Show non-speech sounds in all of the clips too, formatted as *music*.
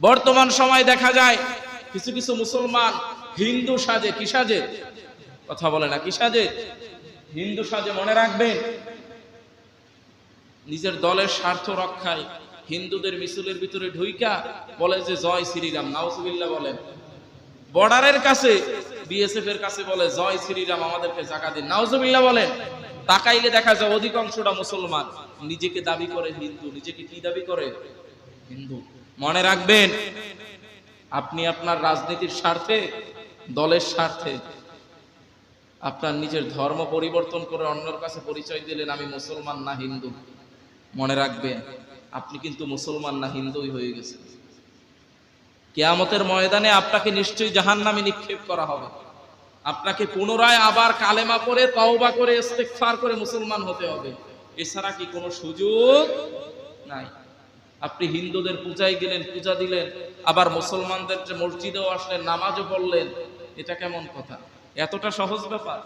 বর্তমান সময় দেখা যায় কিছু কিছু মুসলমান হিন্দু সাজে, কি সাজে? কথা বলে না, কি সাজে? হিন্দু সাজে মনে রাখবেন, নিজের দলের স্বার্থ রক্ষায় হিন্দুদের মিছিলের ভিতরে ঢুইকা বলে যে, জয় শ্রীরাম। নাউজুবিল্লাহ বলেন। বর্ডারের কাছে বিএসএফ এর কাছে বলে, জয় শ্রীরাম, আমাদেরকে জায়গা দিন। নাউজুবিল্লাহ বলেন, তাকাইলে দেখা যায় অধিকাংশটা মুসলমান। নিজেকে দাবি করে হিন্দু, নিজেকে কি দাবি করে? হিন্দু। মনে রাখবেন, আপনি আপনার রাজনীতির স্বার্থে, দলের স্বার্থে, আপনার নিজের ধর্ম পরিবর্তন করে অন্যের কাছে পরিচয় দিলেন, আমি মুসলমান না হিন্দু। মনে রাখবেন, আপনি কিন্তু মুসলমান না হিন্দুই হয়ে গেছেন। কেয়ামতের ময়দানে আপনাকে নিশ্চয়ই জাহান্নামে নিক্ষেপ করা হবে। আপনাকে পুনরায় আবার কালেমা পড়ে, তওবা করে, ইস্তেগফার করে মুসলমান হতে হবে। এছাড়া কি কোনো সুযোগ নাই? আপনি হিন্দুদের পূজায় গেলেন, পূজা দিলেন, আবার মুসলমানদের যে মসজিদেও আসলেন, নামাজও পড়লেন, এটা কেমন কথা? এতটা সহজ ব্যাপার।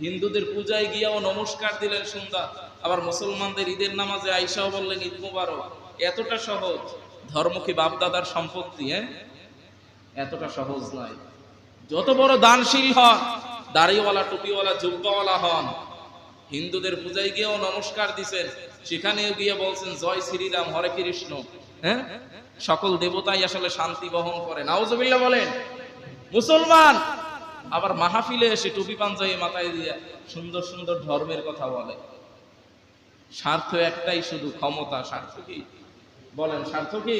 হিন্দুদের পূজায় গিয়েও নমস্কার দিলেন সুন্দর আবার মুসলমানদের ঈদের নামাজে আইসাও বললেন, ঈদ মুবারক। এতটা সহজ। ধর্ম কি বাপদাদার সম্পত্তি হ্যাঁ? এতটা সহজ নয়। যত বড় দানশীল হন, দাড়িওয়ালা, টুপিওয়ালা, জুব্বাওয়ালা হন, হিন্দুদের পূজায় গিয়েও নমস্কার দিছেন সেখানেও গিয়ে বলছেন, জয় শ্রীরাম, হরে কৃষ্ণ। হ্যাঁ? সকল দেবতাই আসলে শান্তি বহন করে। নাউজুবিল্লাহ বলেন, মুসলমান! আবার মাহফিলে এসে টুপি পাঞ্জাবি মাথায় দিয়ে সুন্দর সুন্দর ধর্মের কথা বলে। স্বার্থ একটাই শুধু ক্ষমতা, স্বার্থ কি? বলেন, স্বার্থ কি?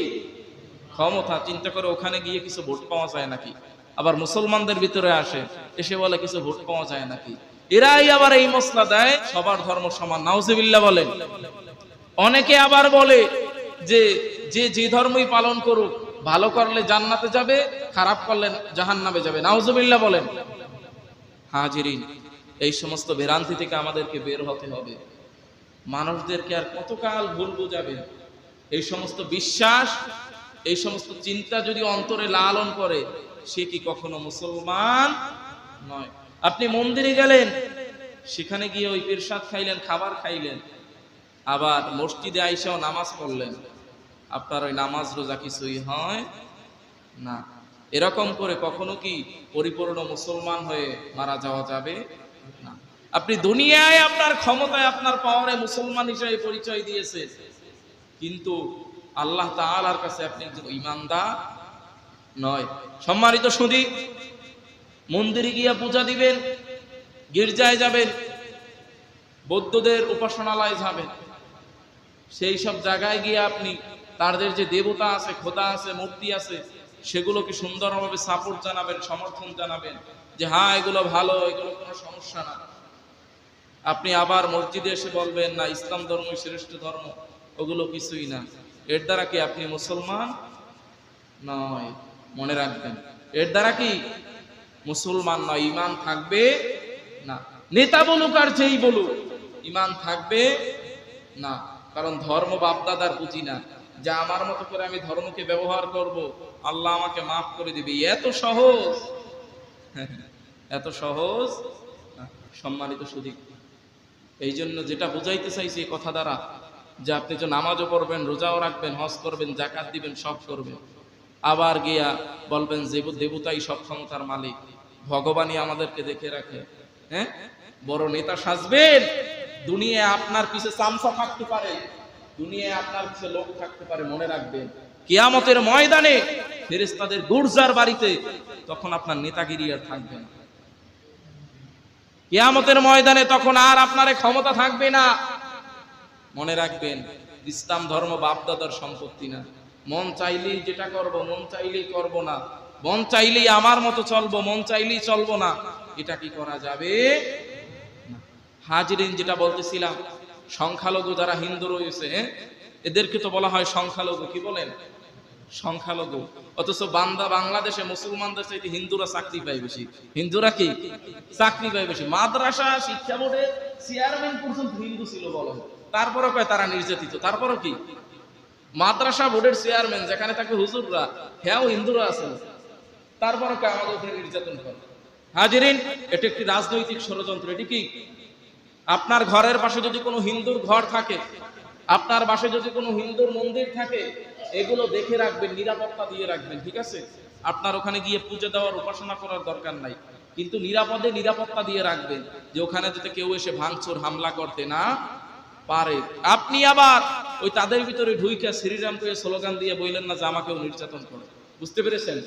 ক্ষমতা, চিন্তা করে ওখানে গিয়ে কিছু ভোট পাওয়া যায় নাকি? আবার মুসলমানদের ভিতরে আসে, এসে বলে, কিছু ভোট পাওয়া যায় নাকি? এরাই আবার এই মশলা দেয়, সবার ধর্ম সমান, নাউজিবিল্লাহ বলেন। অনেকে আবার বলে যে যে যে ধর্মই পালন করুক, ভালো করলে জান্নাতে যাবে, খারাপ করলে জাহান্নামে যাবে, নাউজুবিল্লাহ বলেন। হাজিরিন, এই সমস্ত ভ্রান্তি থেকে আমাদেরকে বের হতে হবে। মানুষদেরকে আর কতকাল ভুল বুঝাবেন? এই সমস্ত বিশ্বাস, এই সমস্ত চিন্তা যদি অন্তরে লালন করে, সে কি কখনো মুসলমান নয়? আপনি মন্দিরে গেলেন, সেখানে গিয়ে ওই পেরসাদ খাইলেন, খাবার খাইলেন, আবার মসজিদে আইসাও নামাজ পড়লেন। আপনার ওই নামাজ রোজা কিছুই হয় না। এরকম করে কখনো কি পরিপূর্ণ মুসলমান হয়ে মারা যাওয়া যাবে? না। আপনি দুনিয়ায় আপনার ক্ষমতায়, আপনার পাওয়ারে মুসলমান হিসেবে পরিচয় দিয়েছেন। কিন্তু আল্লাহ তাআলার কাছে আপনি একজন ইমানদার নয়। সম্মানিত সুদী মন্দিরে গিয়া পূজা দিবেন, গির্জায় যাবেন, বৌদ্ধদের উপাসনালয় যাবেন। সেই সব জায়গায় গিয়ে আপনি, তাদের যে দেবতা আছে, খোদা আছে, মূর্তি আছে, সেগুলোকে সুন্দরভাবে সাপোর্ট জানাবেন, সমর্থন জানাবেন যে হ্যাঁ এগুলো ভালো, এগুলো কোনো সমস্যা না। আপনি আবার মসজিদে এসে বলবেন, না, ইসলাম ধর্মই শ্রেষ্ঠ ধর্ম, ওগুলো কিছুই না। এর দ্বারা কি আপনি মুসলমান? নয়, মনে রাখবেন। এর দ্বারা কি মুসলমান নয় ইমান থাকবে না। নেতা বলুক আর যেই বলুক ইমান থাকবে না। কারণ ধর্ম বাপদাদার বুঝি না যা আমার মতো করে আমি ধর্মকে ব্যবহার করব, আল্লাহ আমাকে মাফ করে দিবে। এত সহজ। *laughs* এত সহজ। সম্মানিত সুদী এই জন্য যেটা বুঝাইতে চাইছি কথা দ্বারা, যে আপনি যে নামাজও পড়বেন, রোজাও রাখবেন, হজ করবেন জাকাত দিবেন, সব করবেন। আবার গিয়া বলবেন, যে দেবতাই সব ক্ষমতার মালিক, ভগবানই আমাদেরকে দেখে রাখে। হ্যাঁ? বড় নেতা সাজবেন। দুনিয়ায় আপনার পিছে চামচা থাকতে পারে, দুনিয়ায় আপনার পিছে লোক থাকতে পারে, মনে রাখবেন। কিয়ামতের ময়দানে ফেরেশতাদের গুর্জার বাড়িতে তখন আপনার নেতাগিরি আর থাকবে না। কিয়ামতের ময়দানে তখন আর আপনার ক্ষমতা থাকবে না। মনে রাখবেন, ইসলাম ধর্ম বাপদাদার সম্পত্তি না। মন চাইলেই যেটা করব, মন চাইলেই করব না। মন চাইলেই আমার মতো চলবো, মন চাইলেই চলবো না। এটা কি করা যাবে। হাজিরিন যেটা বলতেছিলাম, সংখ্যালঘু যারা হিন্দু রয়েছে হ্যাঁ? এদেরকে তো বলা হয় সংখ্যালঘু, কি বলেন? সংখ্যালঘু। অথচ বান্দা বাংলাদেশে, মুসলমানদের চাইতে হিন্দুরা চাকরি পায় বেশি। হিন্দুরা কি? চাকরি পায় বেশি। মাদ্রাসা, শিক্ষা বোর্ডে চেয়ারম্যান পর্যন্ত হিন্দু ছিল বলো। তারপরও কয়? তারা নির্যাতিত। তারপরও কি? মাদ্রাসা বোর্ডের চেয়ারম্যান, যেখানে থাকে হুজুররা হ্যাঁ হিন্দুরা আছে। তারপরও কয় আমাদের উপরে নির্যাতন করে? হাজিরিন, এটা একটি রাজনৈতিক ষড়যন্ত্র। এটি কি? আপনার ঘরের পাশে যদি কোনো হিন্দুর ঘর থাকে, আপনার বাসে যদি কোনো হিন্দুর মন্দির থাকে, এগুলো দেখে রাখবেন, নিরাপত্তা দিয়ে রাখবেন, ঠিক আছে? আপনার ওখানে গিয়ে পুজো দেওয়ার, উপাসনা করার দরকার নাই। কিন্তু নিরাপদে নিরাপত্তা দিয়ে রাখবেন যে ওখানে যাতে কেউ এসে ভাঙচুর, হামলা করতে না পারে। আপনি আবার ওই তাদের ভিতরে ঢুইকা শ্রীরামকে স্লোগান দিয়ে বললেন না যে আমাকেও নির্যাতন করে। বুঝতে পেরেছেন?